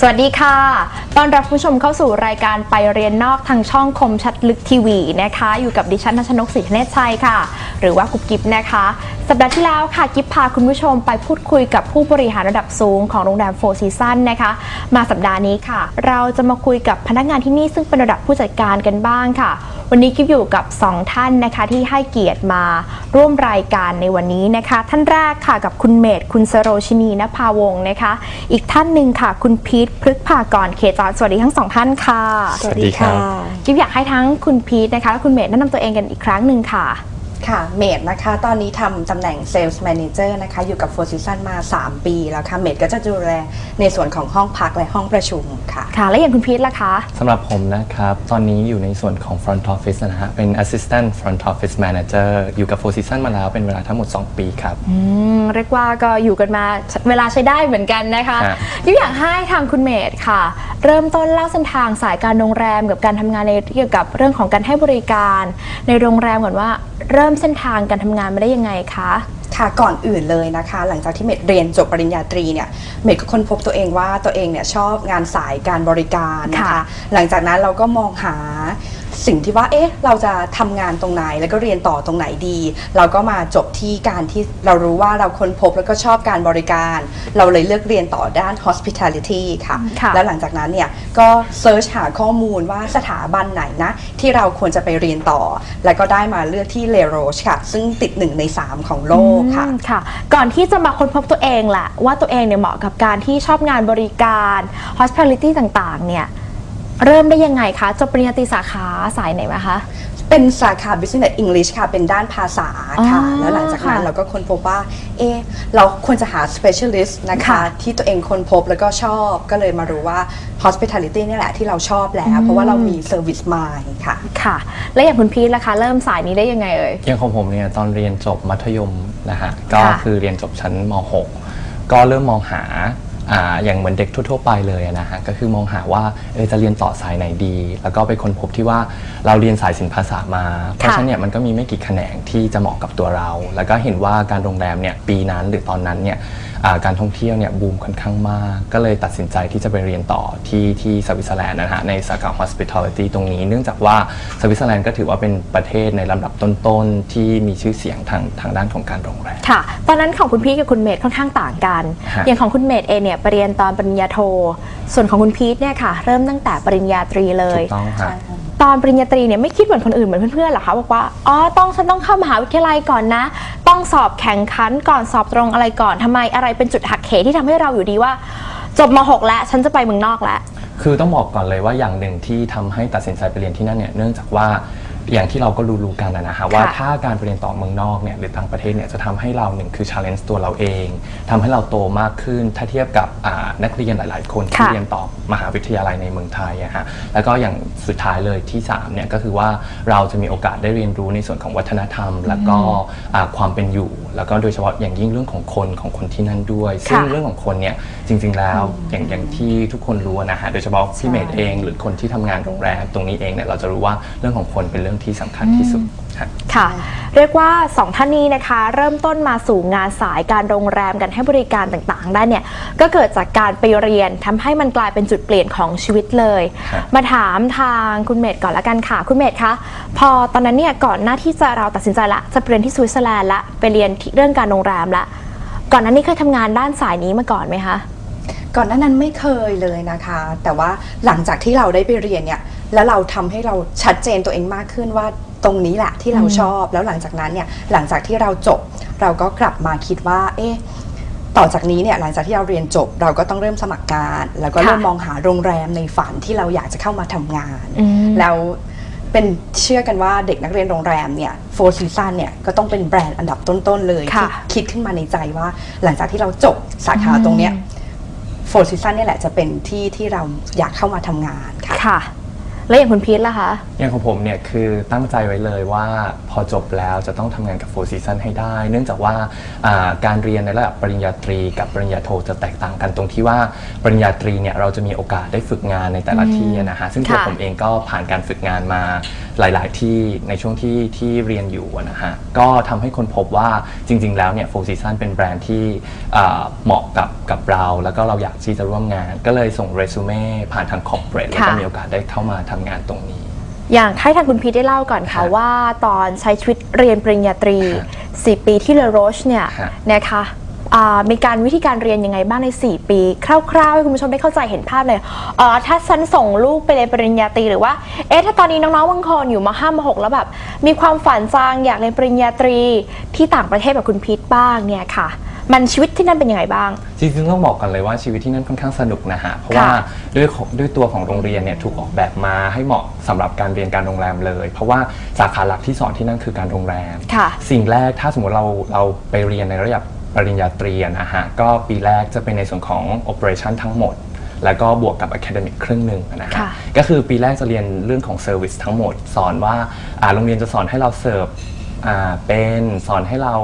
สวัสดีค่ะ ต้อนรับผู้ชมเข้าสู่รายการไปเรียนนอกทางช่องคมชัดลึกทีวีนะคะ อยู่กับดิฉันนัชนกศรีธเนศชัยค่ะ หรือว่ากุ๊บกิ๊บนะคะ สัปดาห์ที่แล้วค่ะกิ๊บพาคุณผู้ชมไปพูดคุยกับผู้บริหารระดับสูงของโรงแรมโฟร์ซีซันนะคะ มาสัปดาห์นี้ค่ะ เราจะมาคุยกับพนักงานที่นี่ซึ่งเป็นระดับผู้จัดการกันบ้างค่ะ วันนี้กิ๊บอยู่กับ 2 ท่านนะคะที่ให้เกียรติมาร่วมรายการในวันนี้นะคะ ท่านแรกค่ะกับคุณเมธคุณสโรชินีนภาวงศ์นะคะ อีกท่านหนึ่งค่ะ คุณพีทพฤกภากรเขจรสวัสดีทั้งสองท่านค่ะสวัสดีครับกิ๊บอยากให้ทั้งคุณพีทนะคะและคุณเมธแนะนำตัวเองกันอีกครั้งหนึ่งค่ะ ค่ะเมดนะคะตอนนี้ทำตำแหน่ง Sales Manager นะคะอยู่กับ Four Seasons มา 3 ปีแล้วค่ะเมดก็จะดูแลในส่วนของห้องพักและห้องประชุมค่ะ ค่ะ และอย่างคุณพีทล่ะคะ สำหรับผมนะครับ ตอนนี้อยู่ในส่วนของ Front Office นะฮะ เป็น Assistant Front Office Manager อยู่กับ Four Seasons มาแล้วเป็นเวลาทั้งหมด 2 ปีครับ อืม เรียกว่าก็อยู่กันมาเวลาใช้ได้เหมือนกันนะคะฮะกิ๊บอยากให้ทางคุณเมธค่ะ เริ่มต้นเล่าเส้นทางสายการโรงแรมกับการทำงานในเกี่ยวกับเรื่องของการให้บริการ ในโรงแรมก่อนว่า เริ่มเส้นทางการทำงานมาได้ยังไงคะค่ะก่อนอื่นเลยนะคะ หลังจากที่เมดเรียนจบปริญญาตรีเนี่ยเมดก็ค้นพบตัวเองว่าตัวเองเนี่ยชอบงานสายการบริการนะคะค่ะหลังจากนั้นเราก็มองหา สิ่งที่ว่าเอ๊ะเราจะทำงานตรงไหนแล้วก็เรียนต่อตรงไหนดี เราก็มาจบที่การที่เรารู้ว่าเราค้นพบแล้วก็ชอบการบริการ เราเลยเลือกเรียนต่อด้าน hospitality ค่ะค่ะแล้วหลังจากนั้นเนี่ยก็เซิร์ชหาข้อมูลว่าสถาบันไหนนะที่เราควรจะไปเรียนต่อ แล้วก็ได้มาเลือกที่เลโรชค่ะ ซึ่งติดหนึ่งใน 3 ของโลกค่ะอืมค่ะ ก่อนที่จะมาค้นพบตัวเองแหละว่าตัวเองเนี่ยเหมาะกับการที่ชอบงานบริการ hospitality ต่างๆเนี่ย เริ่มได้ยังไงคะจบปริญญาตรีสาขาสายไหนมาคะ เป็นสาขา Business English ค่ะ เป็นด้านภาษาค่ะ อ๋อแล้วหลังจากนั้นค่ะเราก็ค้นพบว่า เอะเราควรจะหา specialist นะคะ ค่ะที่ตัวเองค้นพบแล้วก็ชอบ ก็เลยมารู้ว่า hospitality นี่แหละที่เราชอบแล้ว เพราะว่าเรามี service mind ค่ะ ค่ะ และอย่างคุณพีทล่ะคะ เริ่มสายนี้ได้ยังไงเอ่ย อย่างของผมเนี่ยตอนเรียนจบมัธยมนะฮะก็ค่ะคือเรียนจบชั้นม .6 ก็เริ่มมองหา อ่าอย่างเหมือนเด็กทั่วๆไปเลยนะฮะก็คือมองหาว่าเออจะเรียนต่อสายไหนดี แล้วก็ไปค้นพบที่ว่าเราเรียนสายศิลปภาษามา เพราะฉะนั้นเนี่ยมันก็มีไม่กี่แขนงที่จะเหมาะกับตัวเรา แล้วก็เห็นว่าการโรงแรมเนี่ยปีนั้นหรือตอนนั้นเนี่ยอ่าการท่องเที่ยวเนี่ยบูมค่อนข้างมาก ก็เลยตัดสินใจที่จะไปเรียนต่อที่ที่สวิตเซอร์แลนด์นะฮะในสาขา hospitality ตรงนี้ เนื่องจากว่าสวิตเซอร์แลนด์ก็ถือว่าเป็นประเทศในลำดับต้นๆ ที่มีชื่อเสียงทางทางด้านของการโรงแรม ค่ะ ตอนนั้นของคุณพีทกับคุณเมธค่อนข้างต่างกัน ฮะ อย่างของคุณเมธเองเนี่ยไปเรียนตอนปริญญาโท ส่วนของคุณพีทเนี่ยค่ะ เริ่มตั้งแต่ปริญญาตรีเลยถูกต้องค่ะตอนปริญญาตรีเนี่ยไม่คิดเหมือนคนอื่นเหมือนเพื่อนๆหรอคะบอกว่าอ๋อต้องฉันต้องเข้ามหาวิทยาลัยก่อนนะ ต้องสอบแข่งขันก่อนสอบตรงอะไรก่อนทำไมอะไรเป็นจุดหักเหที่ทำให้เราอยู่ดีว่า จบม .6 แล้วฉันจะไปเมืองนอกแล้ว คือต้องบอกก่อนเลยว่าอย่างหนึ่งที่ทำให้ตัดสินใจไปเรียนที่นั่นเนี่ยเนื่องจากว่า อย่างที่เราก็รู้ๆกันนะฮะว่าถ้าการไปเรียนต่อเมืองนอกเนี่ยหรือต่างประเทศเนี่ยจะทำให้เราหนึ่งคือ challenge ตัวเราเองทำให้เราโตมากขึ้นถ้าเทียบกับอ่านักเรียนหลาย ๆ คนที่ค่ะเรียนต่อมหาวิทยาลัยในเมืองไทยอะฮะแล้วก็อย่างสุดท้ายเลยที่3เนี่ยก็คือว่าเราจะมีโอกาสได้เรียนรู้ในส่วนของวัฒนธรรม แล้วก็อ่าความเป็นอยู่ แล้วก็โดยเฉพาะอย่างยิ่งเรื่องของคนของคนที่นั่นด้วย ซึ่งค่ะเรื่องของคนเนี่ยจริง ๆ แล้วอย่างอย่างที่ทุกคนรู้นะฮะโดยเฉพาะพี่เมธเอง หรือคนที่ทำงานโรงแรมตรงนี้เองเนี่ยเราจะรู้ว่าเรื่องของคนเป็นเรื่องที่สำคัญที่สุดฮะค่ะ เรียกว่า 2 ท่านนี้นะคะ เริ่มต้นมาสู่งานสายการโรงแรมกันให้บริการต่างๆ ได้เนี่ย ก็เกิดจากการไปเรียนทำให้มันกลายเป็นจุดเปลี่ยนของชีวิตเลย ครับ มาถามทางคุณเมธก่อนละกันค่ะ คุณเมธคะพอตอนนั้นเนี่ยก่อนหน้าที่จะเราตัดสินใจละจะไปเรียนที่สวิตเซอร์แลนด์ละไปเรียนที่เรื่องการโรงแรมละก่อนหนั้นนี่เคยทำงานด้านสายนี้มาก่อนไหมคะ ก่อนหน้านั้นไม่เคยเลยนะคะ แต่ว่าหลังจากที่เราได้ไปเรียนเนี่ย แล้วเราทำให้เราชัดเจนตัวเองมากขึ้นว่าตรงนี้แหละที่เราชอบแล้วหลังจากนั้นเนี่ยหลังจากที่เราจบ เราก็กลับมาคิดว่า เอ๊ะต่อจากนี้เนี่ยหลังจากที่เราเรียนจบ เราก็ต้องเริ่มสมัครงาน แล้วก็ค่ะเริ่มมองหาโรงแรมในฝันที่เราอยากจะเข้ามาทำงานอืมแล้วเป็นเชื่อกันว่าเด็กนักเรียนโรงแรมเนี่ยโฟร์ซีซันเนี่ยก็ต้องเป็นแบรนด์อันดับต้น ๆ เลยค่ะที่คิดขึ้นมาในใจว่า หลังจากที่เราจบสาขาตรงเนี้ยโฟร์ซีซันนี่ยแหละจะเป็นที่ที่เราอยากเข้ามาทำงานค่ะค่ะ แล้วอย่างคุณพีทล่ะคะ อย่างของผมเนี่ยคือตั้งใจไว้เลยว่าพอจบแล้วจะต้องทำงานกับ Four Seasons ให้ได้ เนื่องจากว่าอ่าการเรียนในระดับปริญญาตรีกับปริญญาโทจะแตกต่างกันตรงที่ว่าปริญญาตรีเนี่ยเราจะมีโอกาสได้ฝึกงานในแต่ละที่นะฮะซึ่งตัวค่ะ ผมเองก็ผ่านการฝึกงานมาหลาย ๆ ที่ในช่วงที่ที่เรียนอยู่อะนะฮะก็ทำให้คนพบว่าจริง ๆ แล้วเนี่ย Four Seasons เป็นแบรนด์ที่อ่าเหมาะกับกับ เรา แล้วก็เราอยากที่จะร่วมงาน ก็เลยส่งเรซูเม่ผ่านทางคอร์เปรสแล้วก็ค่ะมีโอกาสได้เข้ามาทำงานตรงนี้ อย่างให้ทางคุณพีทได้เล่าก่อนค่ะฮะว่าตอนใช้ชีวิตเรียนปริญญาตรี ฮะ4 ปีที่เลอโรชเนี่ยฮะ นะคะอ่ามีการวิธีการเรียนยังไงบ้างใน 4 ปี คร่าวๆให้คุณผู้ชมได้เข้าใจเห็นภาพเลยเอ่อถ้าฉันส่งลูกไปเรียนปริญญาตรีหรือว่าเอ๊ะถ้าตอนนี้น้องๆบางคนอยู่มาห้ามาหกแล้วแบบมีความฝันจังอยากเรียนปริญญาตรีที่ต่างประเทศแบบคุณพีทบ้างเนี่ยค่ะ มันชีวิตที่นั่นเป็นยังไงบ้าง จริงๆต้องบอกกันเลยว่าชีวิตที่นั่นค่อนข้างสนุกนะฮะ เพราะว่าด้วยของด้วยตัวของโรงเรียนเนี่ยถูกออกแบบมาให้เหมาะสำหรับการเรียนการโรงแรมเลย เพราะว่าสาขาหลักที่สอนที่นั่นคือการโรงแรม ค่ะ สิ่งแรกถ้าสมมติเราเราไปเรียนในระดับปริญญาตรีอะนะฮะก็ปีแรกจะเป็นในส่วนของ operation ทั้งหมด แล้วก็บวกกับ academic ครึ่งหนึ่งนะฮะค่ะ ก็คือปีแรกจะเรียนเรื่องของ service ทั้งหมด สอนว่าอ่าโรงเรียนจะสอนให้เราเสิร์ฟ อ่าเป็นสอนให้เรา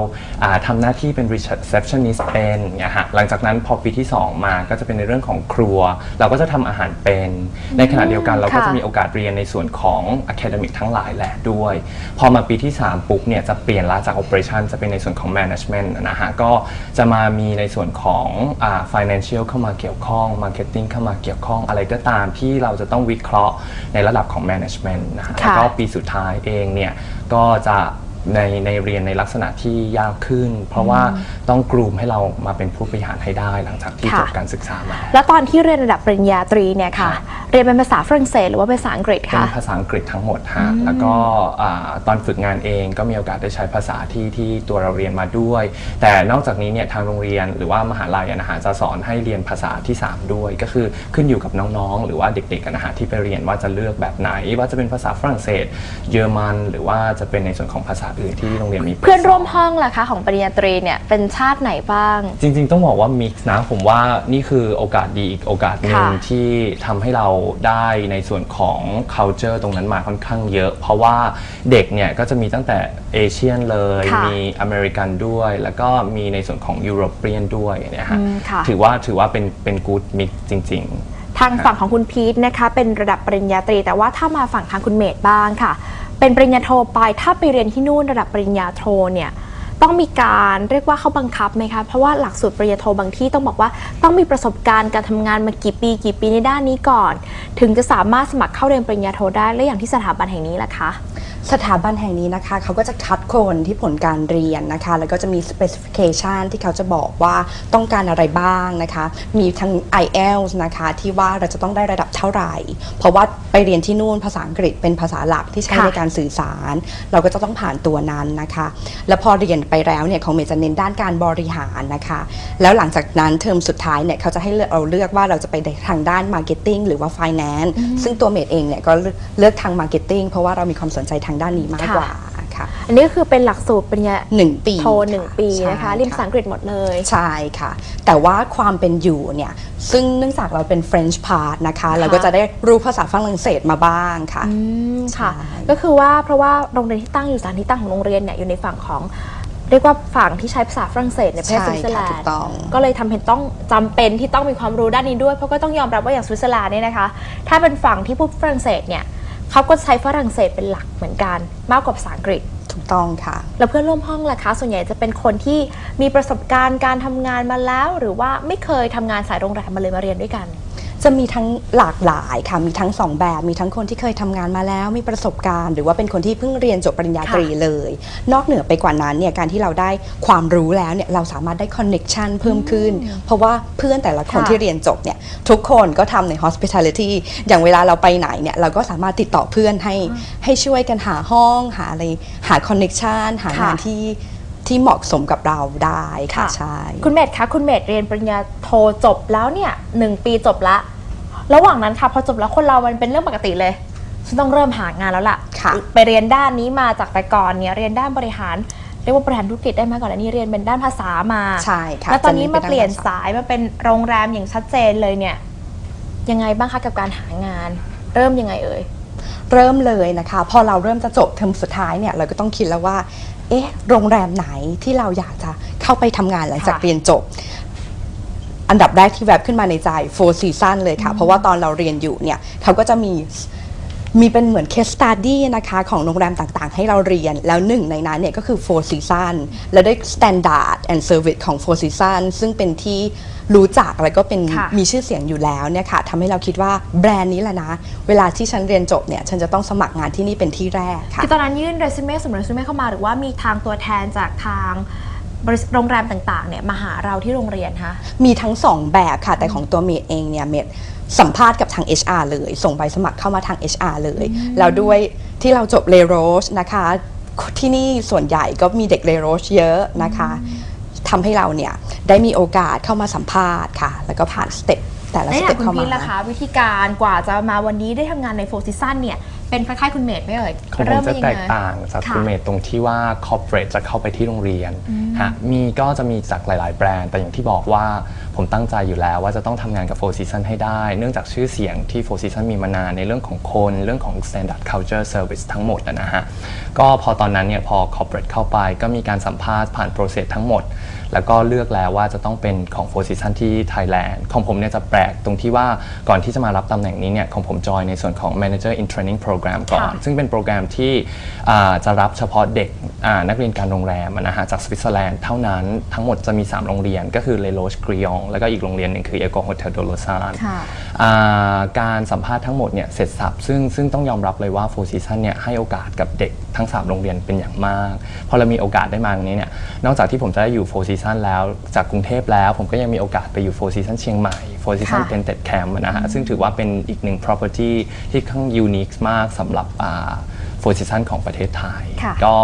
อ่าทำหน้าที่เป็น receptionist เป็นอย่างเงี้ยฮะหลังจากนั้นพอปีที่ 2 มาก็จะเป็นในเรื่องของครัว เราก็จะทำอาหารเป็น ในขณะเดียวกันเราก็ค่ะจะมีโอกาสเรียนในส่วนของ academic ทั้งหลายแหละด้วย พอมาปีที่ 3 ปุ๊บเนี่ยจะเปลี่ยนละจาก operation จะเป็นในส่วนของ management นะฮะก็จะมามีในส่วนของอ่า financial เข้ามาเกี่ยวข้อง marketing เข้ามาเกี่ยวข้องอะไรก็ตามที่เราจะต้องวิเคราะห์ในระดับของ management นะฮะค่ะแล้วก็ปีสุดท้ายเองเนี่ยก็จะ ในในเรียนในลักษณะที่ยากขึ้น เพราะว่าต้องกรูมให้เรามาเป็นผู้บริหารให้ได้หลังจากที่ค่ะจบการศึกษามา แล้วตอนที่เรียนระดับปริญญาตรีเนี่ยค่ะค่ะเรียนเป็นภาษาฝรั่งเศสหรือว่าภาษาอังกฤษเป็นคะภาษาอังกฤษทั้งหมดฮะแล้วก็อ่าตอนฝึกงานเองก็มีโอกาสได้ใช้ภาษาที่ที่ตัวเราเรียนมาด้วย แต่นอกจากนี้เนี่ยทางโรงเรียนหรือว่ามหาลัยอะนะฮะจะสอนให้เรียนภาษาที่ 3 ด้วย ก็คือขึ้นอยู่กับน้องๆ หรือว่าเด็กๆอะนะฮะที่ไปเรียนว่าจะเลือกแบบไหน ว่าจะเป็นภาษาฝรั่งเศส เยอรมัน หรือว่าจะเป็นในส่วนของภาษาอื่นที่โรงเรียนมีปิดเพื่อนสร่วมห้องล่ะคะของปริญญาตรีเนี่ยเป็นชาติไหนบ้าง จริง ๆ ต้องบอกว่ามิกซ์นะผมว่านี่คือโอกาสดีอีกโอกาสหนึ่งค่ะที่ทำให้เราได้ในส่วนของ culture ตรงนั้นมาค่อนข้างเยอะ เพราะว่าเด็กเนี่ยก็จะมีตั้งแต่เอเชียนเลย ค่ะมีอเมริกันด้วย แล้วก็มีในส่วนของยุโรปเปียนด้วยเนี่ยฮะอืมค่ะ ถือว่าถือว่าเป็นเป็นกู๊ดมิกจริง ๆ ทางฝั่งของคุณพีทนะคะ เป็นระดับปริญญาตรี แต่ว่าถ้ามาฝั่งทางคุณเมธบ้างค่ะ เป็นปริญญาโทไปถ้าไปเรียนที่นู่นระดับปริญญาโทเนี่ยต้องมีการเรียกว่าเขาบังคับไหมคะ เพราะว่าหลักสูตรปริญญาโทบางที่ต้องบอกว่าต้องมีประสบการณ์การทำงานมากี่ปี กี่ปีในด้านนี้ก่อน ถึงจะสามารถสมัครเข้าเรียนปริญญาโทได้และอย่างที่สถาบันแห่งนี้ล่ะคะ สถาบันแห่งนี้นะคะเขาก็จะคัดคนที่ผลการเรียนนะคะ แล้วก็จะมี specification ที่เขาจะบอกว่าต้องการอะไรบ้างนะคะ มีทั้ง IELTS นะคะที่ว่าเราจะต้องได้ระดับเท่าไหร่ เพราะว่าไปเรียนที่นู่นภาษาอังกฤษเป็นภาษาหลักที่ใช้ค่ะในการสื่อสาร เราก็จะต้องผ่านตัวนั้นนะคะ แล้วพอเรียนไปแล้วเนี่ยของเมย์จะเน้นด้านการบริหารนะคะ แล้วหลังจากนั้นเทอมสุดท้ายเนี่ยเขาจะให้เลือกเราเลือกว่าเราจะไปในทางด้าน Marketing หรือว่า Finance ซึ่งตัวเมย์เองเนี่ยก็เลือกเลือกทาง Marketing เพราะว่าเรามีความสนใจทางด้านนี้มากกว่าค่ะอันนี้ก็คือเป็นหลักสูตรปริญญาหนึ่งปีโทหนึ่งปีนะคะใช่เรียนภาษาอังกฤษหมดเลย ใช่ค่ะ แต่ว่าความเป็นอยู่เนี่ย ซึ่งเนื่องจากเราเป็น French part นะคะ เราก็จะได้รู้ภาษาฝรั่งเศสมาบ้างค่ะอืมค่ะใช่ก็คือว่าเพราะว่าโรงเรียนที่ตั้งอยู่สถานที่ตั้งของโรงเรียนเนี่ยอยู่ในฝั่งของเรียกว่าฝั่งที่ใช้ภาษาฝรั่งเศสในประเทศใช่สวิตเซอร์แลค่ะถูนกด์ต้องก็เลยทำให้ต้องจำเป็นที่ต้องมีความรู้ด้านนี้ด้วย เพราะก็ต้องยอมรับว่าอย่างสวิตเซอร์แลนด์เนี่ยนะคะ ถ้าเป็นฝั่งที่พูดฝรั่งเศสเนี่ย เขาก็ใช้ฝรั่งเศสเป็นหลักเหมือนกัน มากกว่าภาษาอังกฤษถูกต้องค่ะ แล้วเพื่อนร่วมห้องล่ะคะ ส่วนใหญ่จะเป็นคนที่มีประสบการณ์การทำงานมาแล้ว หรือว่าไม่เคยทำงานสายโรงแรมมาเลยมาเรียนด้วยกัน จะมีทั้งหลากหลายค่ะมีทั้งสองแบบ มีทั้งคนที่เคยทำงานมาแล้ว มีประสบการณ์ หรือว่าเป็นคนที่เพิ่งเรียนจบปริญญาตรีเลย นอกเหนือไปกว่านั้นเนี่ยการที่เราได้ความรู้แล้วเนี่ยเราสามารถได้คอนเน็ชันเพิ่มขึ้น เพราะว่าเพื่อนแต่ละคนค่ะที่เรียนจบเนี่ยทุกคนก็ทำใน hospitality อย่างเวลาเราไปไหนเนี่ยเราก็สามารถติดต่อเพื่อนให้ให้ช่วยกันหาห้องหาอะไรหาคอนเน็ชันหางานที่ที่เหมาะสมกับเราได้ค่ะใช่คุณเมธคะคุณเมธเรียนปริญญาโทจบแล้วเนี่ยหนึ่งปีจบละ ระหว่างนั้นค่ะพอจบแล้วคนเรามันเป็นเรื่องปกติเลยฉันต้องเริ่มหางานแล้วล่ะ ค่ะ ไปเรียนด้านนี้มาจากแต่ก่อนเนี่ยเรียนด้านบริหารเรียกว่าบริหารธุรกิจได้ไหมก่อนอันนี้เรียนเป็นด้านภาษามาใช่ค่ะแล้วตอนนี้จะมาด้เปลี่ยนภษสายมาเป็นโรงแรมอย่างชัดเจนเลยเนี่ยยังไงบ้างคะกับการหางาน เริ่มยังไงเอ่ยเริ่มเลยนะคะ พอเราเริ่มจะจบเทอมสุดท้ายเนี่ยเราก็ต้องคิดแล้วว่า เอ๊ะ โรงแรมไหนที่เราอยากจะเข้าไปทำงานหลังจากค่ะเรียนจบ อันดับแรกที่แวบขึ้นมาในใจ Four Season เลยค่ะ เพราะว่าตอนเราเรียนอยู่เนี่ยเขาก็จะมีมีเป็นเหมือน case study นะคะของโรงแรมต่างๆ ให้เราเรียนแล้วหนึ่งในนั้นเนี่ยก็คือ Four Season แล้วด้วย Standard and Service ของ Four Season ซึ่งเป็นที่รู้จักแล้วก็เป็นค่ะมีชื่อเสียงอยู่แล้วเนี่ยค่ะทำให้เราคิดว่าแบรนด์นี้แหละนะ เวลาที่ฉันเรียนจบเนี่ยฉันจะต้องสมัครงานที่นี่เป็นที่แรกค่ะคือตอนนั้นยื่นเรซูเม่สมเรซูเม่เข้ามาหรือว่ามีทางตัวแทนจากทางบริษัท โรงแรมต่างๆเนี่ยมาหาเราที่โรงเรียนคะ มีทั้งสองแบบค่ะ แต่ของตัวเมดเองเนี่ยเมดสัมภาษณ์กับทาง HR เลย ส่งใบสมัครเข้ามาทาง HR เลย แล้วด้วยที่เราจบเลโรชนะคะ ที่นี่ส่วนใหญ่ก็มีเด็กเลโรชเยอะนะคะทำให้เราเนี่ยได้มีโอกาสเข้ามาสัมภาษณ์ค่ะ แล้วก็ผ่านสเต็ปแต่ละแล้วสอย่าเต็งปคุณเข้าพีมาทล่ะคะ วิธีการกว่าจะมาวันนี้ได้ทำงานในโฟร์ซิซันเนี่ยเป็นคล้ายๆคุณเมดไหมเอ่ยของผมจะแตกต่างจากค่ะคุณเมดตรงที่ว่า corporate จะเข้าไปที่โรงเรียนฮะมีก็จะมีจากหลาย ๆ แบรนด์ แต่อย่างที่บอกว่าผมตั้งใจอยู่แล้วว่าจะต้องทำงานกับ Four Seasons ให้ได้ เนื่องจากชื่อเสียงที่ Four Seasons มีมานานในเรื่องของคนเรื่องของ standard culture service ทั้งหมดนะนะฮะก็พอตอนนั้นเนี่ยพอ corporate เข้าไป ก็มีการสัมภาษณ์ผ่าน process ทั้งหมด แล้วก็เลือกแล้วว่าจะต้องเป็นของ Four Seasons ที่ Thailand ของผมเนี่ยจะแปลกตรงที่ว่าก่อนที่จะมารับตำแหน่งนี้เนี่ยของผมจอยในส่วนของ Manager in Training Program ก่อนค่ะซึ่งเป็นโปรแกรมที่อ่าจะรับเฉพาะเด็กอ่านักเรียนการโรงแรมอะนะฮะจากสวิตเซอร์แลนด์เท่านั้นทั้งหมดจะมี 3 โรงเรียนก็คือเลโลชกริองแล้วก็อีกโรงเรียนหนึ่งคือเอโกโฮเทลโดโลซานค่ะการสัมภาษณ์ทั้งหมดเนี่ยเสร็จสับซึ่งซึ่งต้องยอมรับเลยว่าโฟร์ซีซันเนี่ยให้โอกาสกับเด็กทั้ง 3 โรงเรียนเป็นอย่างมาก พอเรามีโอกาสได้มาตรงนี้เนี่ยนอกจากที่ผมจะได้อยู่โฟร์ซีซันแล้วจากกรุงเทพแล้ว ผมก็ยังมีโอกาสไปอยู่โฟร์ซีซันเชียงใหม่โฟร์ซีซันค่ะเป็นเต็ดแคมป์นะฮะซึ่งถือว่าเป็นอีกหนึ่ง property ที่ค่อนข้างยูนิคมากสำหรับโฟร์ซีซันของประเทศไทย ค่ะ ก็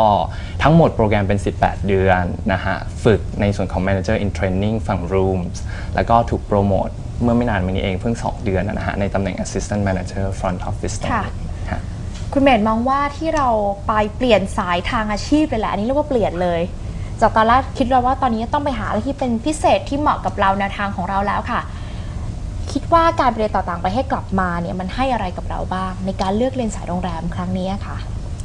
ทั้งหมดโปรแกรมเป็น 18 เดือนนะฮะ ฝึกในส่วนของ Manager in Training ฝั่ง Rooms แล้วก็ถูกโปรโมทเมื่อไม่นานมานี้เองเพิ่ง 2 เดือนนะฮะ ในตำแหน่ง Assistant Manager Front Office ตรงค่ะ นี้ฮะ คุณเมดมองว่าที่เราไปเปลี่ยนสายทางอาชีพเลยแหละอันนี้เรียกว่าเปลี่ยนเลย จากตอนแรกคิดเราว่าตอนนี้ต้องไปหาอะไรที่เป็นพิเศษที่เหมาะกับเราแนวทางของเราแล้วค่ะ คิดว่าการไปเรียนต่อต่างประเทศกลับมาเนี่ยมันให้อะไรกับเราบ้าง ในการเลือกเรียนสายโรงแรมครั้งนี้ค่ะ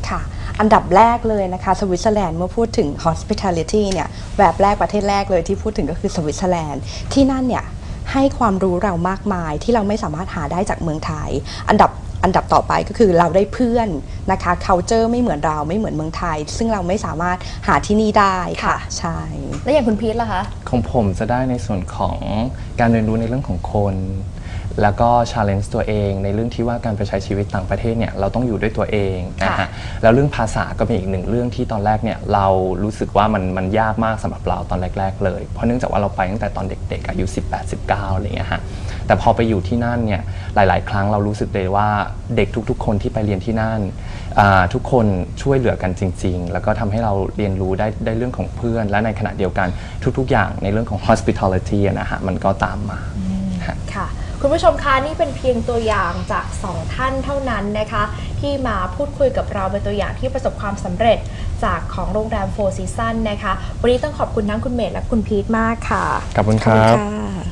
ค่ะ อันดับแรกเลยนะคะสวิตเซอร์แลนด์เมื่อพูดถึง hospitality เนี่ยแบบแรกประเทศแรกเลยที่พูดถึงก็คือสวิตเซอร์แลนด์ที่นั่นเนี่ยให้ความรู้เรามากมายที่เราไม่สามารถหาได้จากเมืองไทย อันดับ อันดับต่อไปก็คือเราได้เพื่อนนะคะ culture ไม่เหมือนเราไม่เหมือนเมืองไทย ซึ่งเราไม่สามารถหาที่นี่ได้ค่ะ ใช่ แล้วอย่างคุณพีทล่ะคะ ของผมจะได้ในส่วนของการเรียนรู้ในเรื่องของคน แล้วก็ challenge ตัวเองในเรื่องที่ว่าการไปใช้ชีวิตต่างประเทศเนี่ยเราต้องอยู่ด้วยตัวเองนะค่ะฮะแล้วเรื่องภาษาก็เป็นอีกหนึ่งเรื่องที่ตอนแรกเนี่ยเรารู้สึกว่ามันมันยากมากสำหรับเราตอนแรก ๆ เลย เพราะเนื่องจากว่าเราไปตั้งแต่ตอนเด็กๆอายุ 18 19อะไรอย่างเงี้ยฮะ แต่พอไปอยู่ที่นั่นเนี่ยหลาย ๆ ครั้งเรารู้สึกเลยว่าเด็กทุก ๆ คนที่ไปเรียนที่นั่นอ่าทุกคนช่วยเหลือกันจริง ๆ แล้วก็ทำให้เราเรียนรู้ได้ได้เรื่องของเพื่อน และในขณะเดียวกันทุก ๆ อย่างในเรื่องของ hospitality อะนะฮะมันก็ตามมา ค่ะ คุณผู้ชมคะนี่เป็นเพียงตัวอย่างจาก 2 ท่านเท่านั้นนะคะ ที่มาพูดคุยกับเราเป็นตัวอย่างที่ประสบความสำเร็จ จากของโรงแรม Four Seasons นะคะ วันนี้ต้องขอบคุณทั้งคุณเมธและคุณพีทมากค่ะ ขอบคุณขคอบรัคุณบค่ะ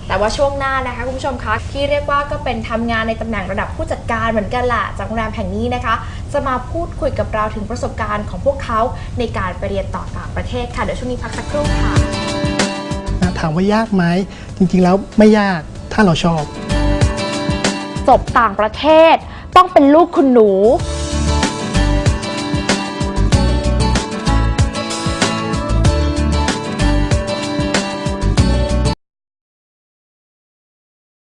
แต่ว่าช่วงหน้านะคะคุณผู้ชมคะที่เรียกว่าก็เป็นทำงานในตำแหน่งระดับผู้จัดการเหมือนกันแหละจากโรงแรมแห่งนี้นะคะ จะมาพูดคุยกับเราถึงประสบการณ์ของพวกเขาในการไปเรียนต่อต่างประเทศค่ะเดี๋ยวช่วงนี้พักสักครู่ค่ะนะถามว่ายากไหมจริง ๆ แล้วไม่ยากถ้าเราชอบจบต่างประเทศต้องเป็นลูกคุณหนู